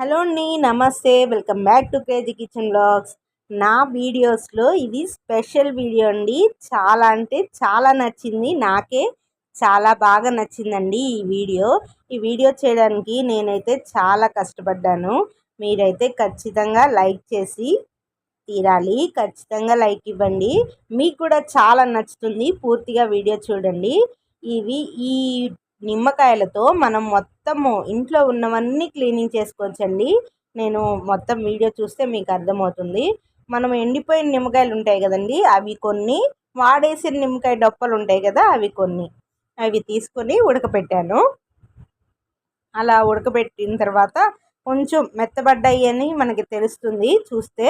Hello అండి నమస్తే. Welcome back to KG kitchen blogs. నా వీడియోస్లో ఇది స్పెషల్ వీడియో అండి. చాలా అంటే చాలా నచ్చింది. నాకే చాలా బాగా నచ్చిందండి ఈ వీడియో. ఈ వీడియో చేయడానికి నేనైతే చాలా కష్టపడ్డాను. మీరైతే ఖచ్చితంగా లైక్ చేసి తీరాలి. ఖచ్చితంగా లైక్ ఇవ్వండి. మీకు కూడా చాలా నచ్చుతుంది. పూర్తిగా వీడియో చూడండి. ఇవి ఈ నిమ్మకాయలతో మనం మొత్తము ఇంట్లో ఉన్నవన్నీ క్లీనింగ్ చేసుకోవచ్చండి. నేను మొత్తం వీడియో చూస్తే మీకు అర్థమవుతుంది. మనం ఎండిపోయిన నిమ్మకాయలు ఉంటాయి కదండి అవి కొన్ని వాడేసిన నిమ్మకాయ డొప్పలు ఉంటాయి కదా అవి కొన్ని. అవి తీసుకొని ఉడకపెట్టాను. అలా ఉడకబెట్టిన తర్వాత కొంచెం మెత్తబడ్డాయి అని మనకి తెలుస్తుంది. చూస్తే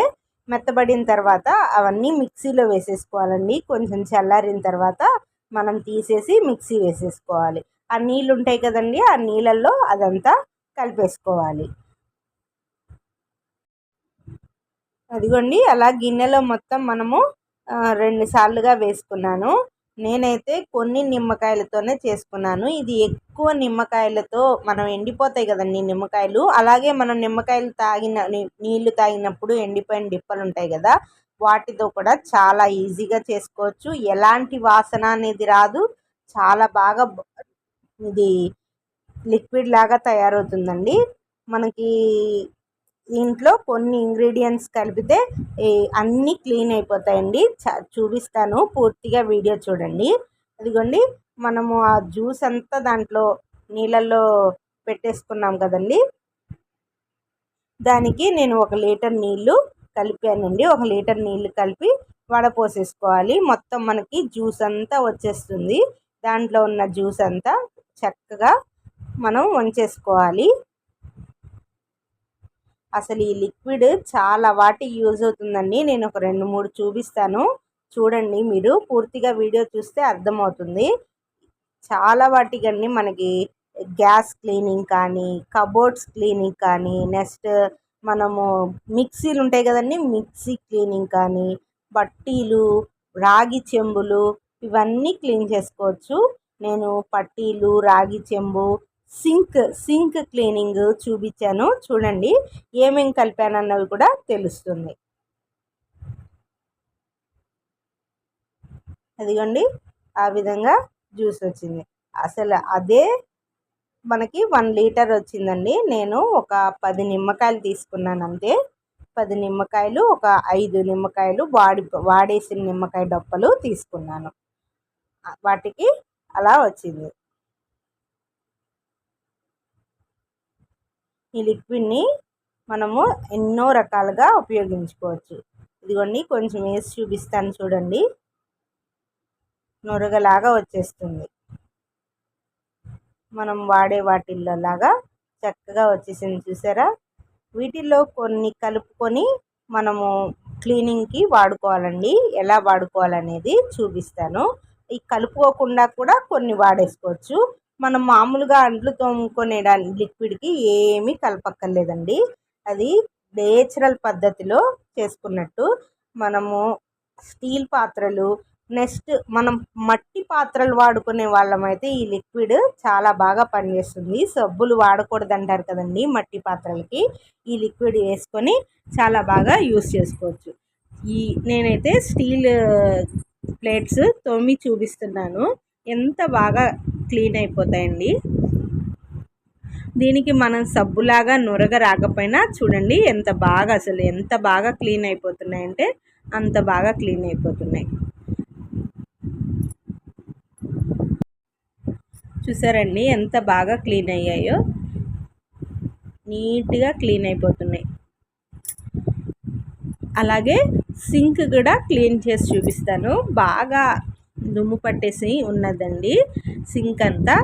మెత్తబడిన తర్వాత అవన్నీ మిక్సీలో వేసేసుకోవాలండి. కొంచెం చల్లారిన తర్వాత మనం తీసేసి మిక్సీ వేసేసుకోవాలి. ఆ నీళ్ళు ఉంటాయి కదండి ఆ నీళ్ళల్లో అదంతా కలిపేసుకోవాలి. అదిగోండి అలా గిన్నెలో మొత్తం మనము రెండు సార్లుగా వేసుకున్నాను. నేనైతే కొన్ని నిమ్మకాయలతోనే చేసుకున్నాను. ఇది ఎక్కువ నిమ్మకాయలతో మనం ఎండిపోతాయి కదండి నిమ్మకాయలు. అలాగే మనం నిమ్మకాయలు తాగిన నీళ్ళు తాగినప్పుడు ఎండిపోయిన డిప్పలు ఉంటాయి కదా వాటితో కూడా చాలా ఈజీగా చేసుకోవచ్చు. ఎలాంటి వాసన అనేది రాదు. చాలా బాగా ఇది లిక్విడ్ లాగా తయారవుతుందండి. మనకి దీంట్లో కొన్ని ఇంగ్రీడియంట్స్ కలిపితే అన్నీ క్లీన్ అయిపోతాయండి. చూపిస్తాను. పూర్తిగా వీడియో చూడండి. అదిగోండి. మనము ఆ జ్యూస్ అంతా దాంట్లో నీళ్ళల్లో పెట్టేసుకున్నాం కదండి. దానికి నేను ఒక లీటర్ నీళ్ళు కలిపానండి. ఒక లీటర్ నీళ్ళు కలిపి వడపోసేసుకోవాలి మొత్తం మనకి జ్యూస్ అంతా వచ్చేస్తుంది. దాంట్లో ఉన్న జ్యూస్ అంతా చక్కగా మనం వంచేసుకోవాలి. అసలు ఈ లిక్విడ్ చాలా వాటికి యూజ్ అవుతుందండి. నేను ఒక రెండు మూడు చూపిస్తాను. చూడండి మీరు. పూర్తిగా వీడియో చూస్తే అర్థమవుతుంది. చాలా వాటికన్నీ మనకి గ్యాస్ క్లీనింగ్ కానీ కబోర్డ్స్ క్లీనింగ్ కానీ నెక్స్ట్ మనము మిక్సీలు ఉంటాయి కదండి. మిక్సీ క్లీనింగ్ కానీ బట్టీలు రాగి చెంబులు ఇవన్నీ క్లీన్ చేసుకోవచ్చు. నేను పట్టీలు రాగి చెంబు సింక్ సింక్ క్లీనింగ్ చూపించాను. చూడండి ఏమేమి కలిపానన్నవి కూడా తెలుస్తుంది. అదిగోండి ఆ విధంగా జ్యూస్ వచ్చింది. అసలు అదే మనకి వన్ లీటర్ వచ్చిందండి. నేను ఒక పది నిమ్మకాయలు తీసుకున్నాను అంతే. పది నిమ్మకాయలు ఒక ఐదు నిమ్మకాయలు వాడి వాడేసిన నిమ్మకాయ డొప్పలు తీసుకున్నాను. వాటికి అలా వచ్చింది. ఈ లిక్విడ్ని మనము ఎన్నో రకాలుగా ఉపయోగించుకోవచ్చు. ఇదిగోండి కొంచెం వేసి చూపిస్తాను చూడండి. నొరగలాగా వచ్చేస్తుంది. మనం వాడే వాటిల్లో లాగా చక్కగా వచ్చేసింది చూసారా? వీటిల్లో కొన్ని కలుపుకొని మనము క్లీనింగ్కి వాడుకోవాలండి. ఎలా వాడుకోవాలనేది చూపిస్తాను. కలుపుకోకుండా కూడా కొన్ని వాడేసుకోవచ్చు. మనం మామూలుగా అంట్లు తోముకునే లిక్విడ్కి ఏమీ కలపక్కర్లేదండి. అది నేచురల్ పద్ధతిలో చేసుకున్నట్టు మనము స్టీల్ పాత్రలు నెక్స్ట్ మనం మట్టి పాత్రలు వాడుకునే వాళ్ళమైతే ఈ లిక్విడ్ చాలా బాగా పనిచేస్తుంది. సబ్బులు వాడకూడదు అంటారు కదండి మట్టి పాత్రలకి. ఈ లిక్విడ్ వేసుకొని చాలా బాగా యూస్ చేసుకోవచ్చు. ఈ నేనైతే స్టీల్ ప్లేట్స్ తోమి చూపిస్తున్నాను. ఎంత బాగా క్లీన్ అయిపోతాయండి. దీనికి మనం సబ్బులాగా నురగ రాకపోయినా చూడండి ఎంత బాగా అసలు ఎంత బాగా క్లీన్ అయిపోతున్నాయంటే అంత బాగా క్లీన్ అయిపోతున్నాయి. చూసారండి ఎంత బాగా క్లీన్ అయ్యాయో. నీట్గా క్లీన్ అయిపోతున్నాయి. అలాగే సింక్ కూడా క్లీన్ చేసి చూపిస్తాను. బాగా దుమ్ము పట్టేసి ఉన్నదండి సింక్ అంతా.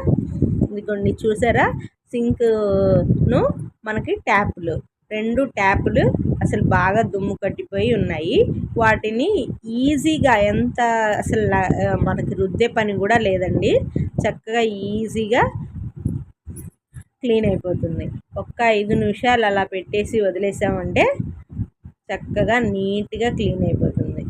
ఇదిగోండి చూసారా? సింక్ను మనకి ట్యాపులు రెండు ట్యాపులు అసలు బాగా దుమ్ము కట్టిపోయి ఉన్నాయి. వాటిని ఈజీగా ఎంత అసలు మనకి రుద్దే పని కూడా లేదండి. చక్కగా ఈజీగా క్లీన్ అయిపోతుంది. ఒక్క ఐదు నిమిషాలు అలా పెట్టేసి వదిలేసామంటే చక్కగా నీట్గా క్లీన్ అయిపోతుంది.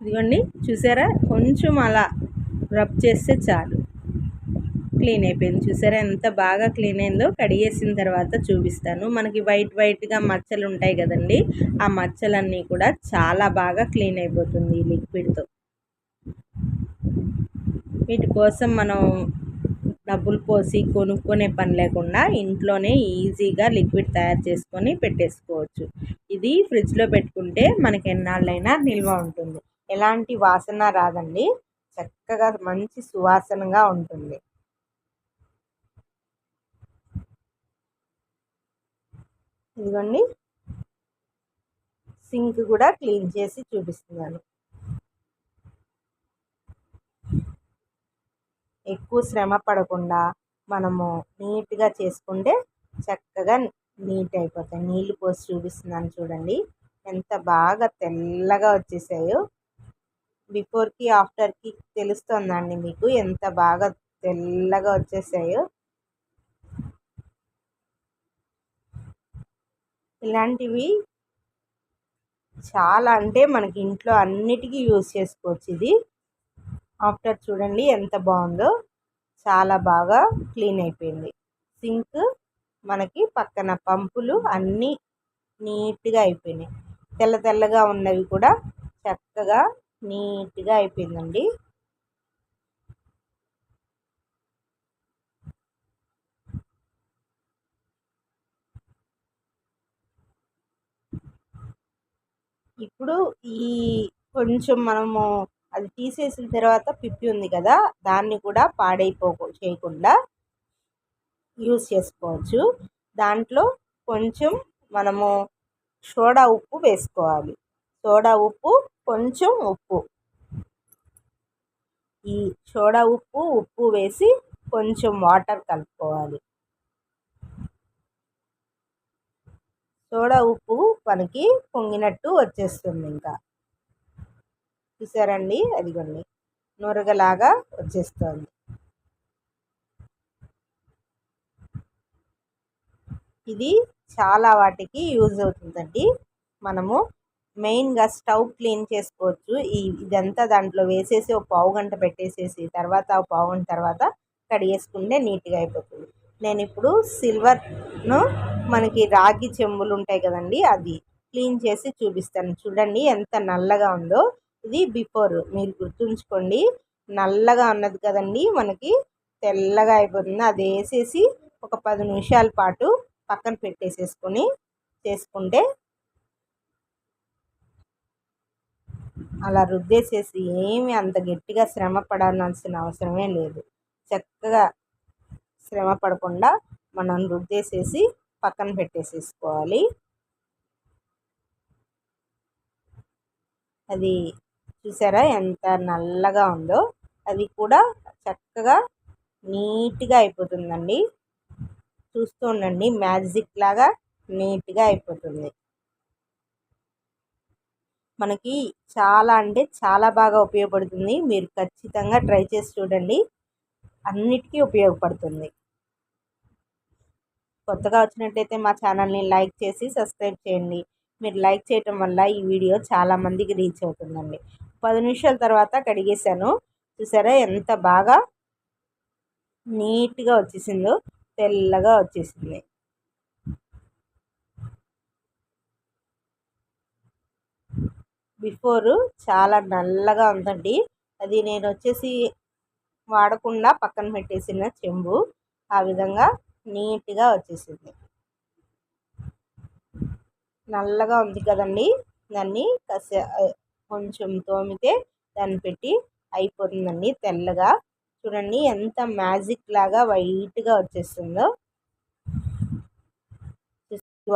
ఇదిగోండి చూసారా? కొంచెం అలా రబ్ చేస్తే చాలు. క్లీన్ అయిపోయింది. చూసారా? ఎంత బాగా క్లీన్ అయిందో కడిగేసిన తర్వాత చూపిస్తాను. మనకి వైట్ వైట్గా మచ్చలు ఉంటాయి కదండి ఆ మచ్చలన్నీ కూడా చాలా బాగా క్లీన్ అయిపోతుంది ఈ లిక్విడ్తో. వీటి కోసం మనం డబ్బులు పోసి కొనుక్కునే పని లేకుండా ఇంట్లోనే ఈజీగా లిక్విడ్ తయారు చేసుకొని పెట్టేసుకోవచ్చు. ఇది ఫ్రిడ్జ్లో పెట్టుకుంటే మనకి ఎన్నాళ్ళైనా నిల్వ ఉంటుంది. ఎలాంటి వాసన రాదండి. చక్కగా మంచి సువాసనగా ఉంటుంది. ఇదిగోండి. సింక్ కూడా క్లీన్ చేసి చూపిస్తున్నాను. ఎక్కువ శ్రమ పడకుండా మనము నీట్గా చేసుకుంటే చక్కగా నీట్ అయిపోతాయి. నీళ్ళు పోసి చూపిస్తున్నాను చూడండి. ఎంత బాగా తెల్లగా వచ్చేసాయో. బిఫోర్కి ఆఫ్టర్కి తెలుస్తుందండి మీకు ఎంత బాగా తెల్లగా వచ్చేసాయో. ఇలాంటివి చాలా అంటే మనకి ఇంట్లో అన్నిటికీ యూజ్ చేసుకోవచ్చు ఇది. ఆఫ్టర్ చూడండి ఎంత బాగుందో. చాలా బాగా క్లీన్ అయిపోయింది. సింక్ మనకి పక్కన పంపులు అన్నీ నీట్గా అయిపోయినాయి. తెల్ల తెల్లగా ఉన్నవి కూడా చక్కగా నీట్గా అయిపోయిందండి. ఇప్పుడు ఈ కొంచెం మనము అది తీసేసిన తర్వాత పిప్పి ఉంది కదా దాన్ని కూడా పాడైపో చేయకుండా యూస్ చేసుకోవచ్చు. దాంట్లో కొంచెం మనము సోడా ఉప్పు వేసుకోవాలి. సోడా ఉప్పు కొంచెం ఉప్పు. ఈ సోడా ఉప్పు ఉప్పు వేసి కొంచెం వాటర్ కలుపుకోవాలి. సోడా ఉప్పు మనకి పొంగినట్టు వచ్చేస్తుంది ఇంకా. చూసారండి? అదిగోండి. నూరగలాగా వచ్చేస్తుంది. ఇది చాలా వాటికి యూజ్ అవుతుందండి. మనము మెయిన్గా స్టవ్ క్లీన్ చేసుకోవచ్చు. ఈ ఇదంతా దాంట్లో వేసేసి ఒక పావు గంట పెట్టేసేసి తర్వాత ఒక పావు గంట తర్వాత కడిగేసుకుంటే నీట్గా అయిపోతుంది. నేను ఇప్పుడు సిల్వర్ను మనకి రాగి చెంబులు ఉంటాయి కదండి అది క్లీన్ చేసి చూపిస్తాను. చూడండి ఎంత నల్లగా ఉందో. ఇది బిఫోర్. మీరు గుర్తుంచుకోండి నల్లగా ఉన్నది కదండి మనకి తెల్లగా అయిపోతుంది. అది వేసేసి ఒక పది నిమిషాల పాటు పక్కన పెట్టేసేసుకొని చేసుకుంటే అలా రుద్దేసేసి ఏమి అంత గట్టిగా శ్రమ పడాల్సిన అవసరమే లేదు. చక్కగా శ్రమ పడకుండా మనం రుద్దేసేసి పక్కన పెట్టేసేసుకోవాలి. అది చూసారా? ఎంత నల్లగా ఉందో. అది కూడా చక్కగా నీట్గా అయిపోతుందండి. చూస్తూ ఉండండి. మ్యాజిక్ లాగా నీట్గా అయిపోతుంది. మనకి చాలా అంటే చాలా బాగా ఉపయోగపడుతుంది. మీరు ఖచ్చితంగా ట్రై చేసి చూడండి. అన్నిటికీ ఉపయోగపడుతుంది. కొత్తగా వచ్చినట్టయితే మా ఛానల్ని లైక్ చేసి సబ్స్క్రైబ్ చేయండి. మీరు లైక్ చేయటం వల్ల ఈ వీడియో చాలామందికి రీచ్ అవుతుందండి. పది నిమిషాల తర్వాత కడిగేశాను. చూసారా ఎంత బాగా నీట్గా వచ్చేసిందో తెల్లగా వచ్చేసింది. బిఫోరు చాలా నల్లగా ఉందండి. అది నేను వచ్చేసి వాడకుండా పక్కన పెట్టేసిన చెంబు ఆ విధంగా నీట్గా వచ్చేసింది. నల్లగా ఉంది కదండి. దాన్ని కసే కొంచెం తోమితే దాన్ని పెట్టి అయిపోతుందండి తెల్లగా. చూడండి ఎంత మ్యాజిక్ లాగా వైట్గా వచ్చేస్తుందో.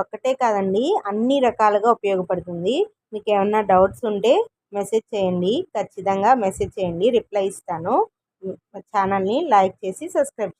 ఒక్కటే కాదండి అన్ని రకాలుగా ఉపయోగపడుతుంది. మీకు ఏమన్నా డౌట్స్ ఉంటే మెసేజ్ చేయండి ఖచ్చితంగా మెసేజ్ చేయండి రిప్లై ఇస్తాను. ఛానల్ని లైక్ చేసి సబ్స్క్రైబ్ చేయండి.